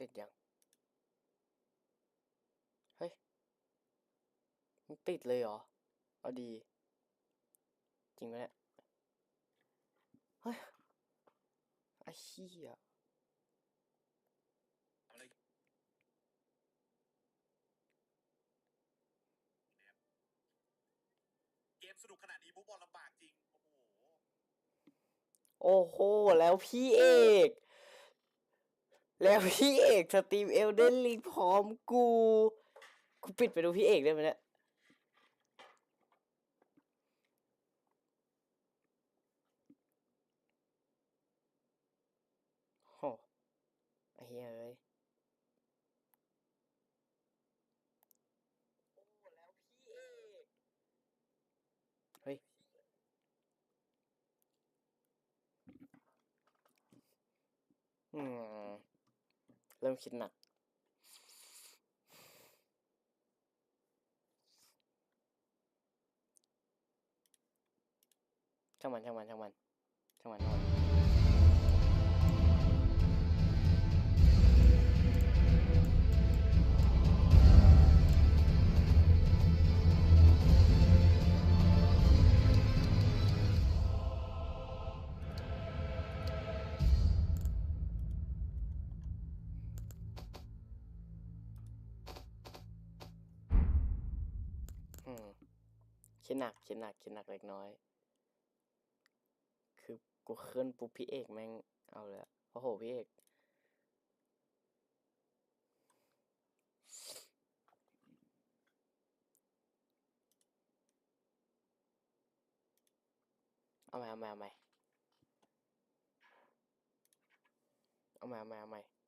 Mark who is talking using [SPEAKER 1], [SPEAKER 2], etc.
[SPEAKER 1] ติดยัง เฮ้ยมันติดเลยเหรอ เอาดี จริงไหมเนี่ย เฮ้ย ไอ้เหี้ย
[SPEAKER 2] อะไรเกมสนุกขนาดนี้บุ๊บอลลำบากจริง โอ้โห
[SPEAKER 1] โอ้โห แล้วพี่เอก แล้วพี่เอกสตรีมเอลเดนลิงพร้อมกู กูปิดไปดูพี่เอกได้ไหมเนี่ยโหไอ้เหี้ยเอ้ยโอ้แล้วพี่เอกเฮ้ย อืม เริ่มคิดหนัก ช่างมันช่างมันช่างมันช่างมัน อืมคิดหนักคิดหนักคิดหนักเล็กน้อย คือกูขึ้นปุ๊บพี่เอกแม่งเอาเลยอะโอ้โหพี่เอกเอาใหม่เอาใหม่เอาใหม่เอาใหม่เอาใหม่เอาใหม่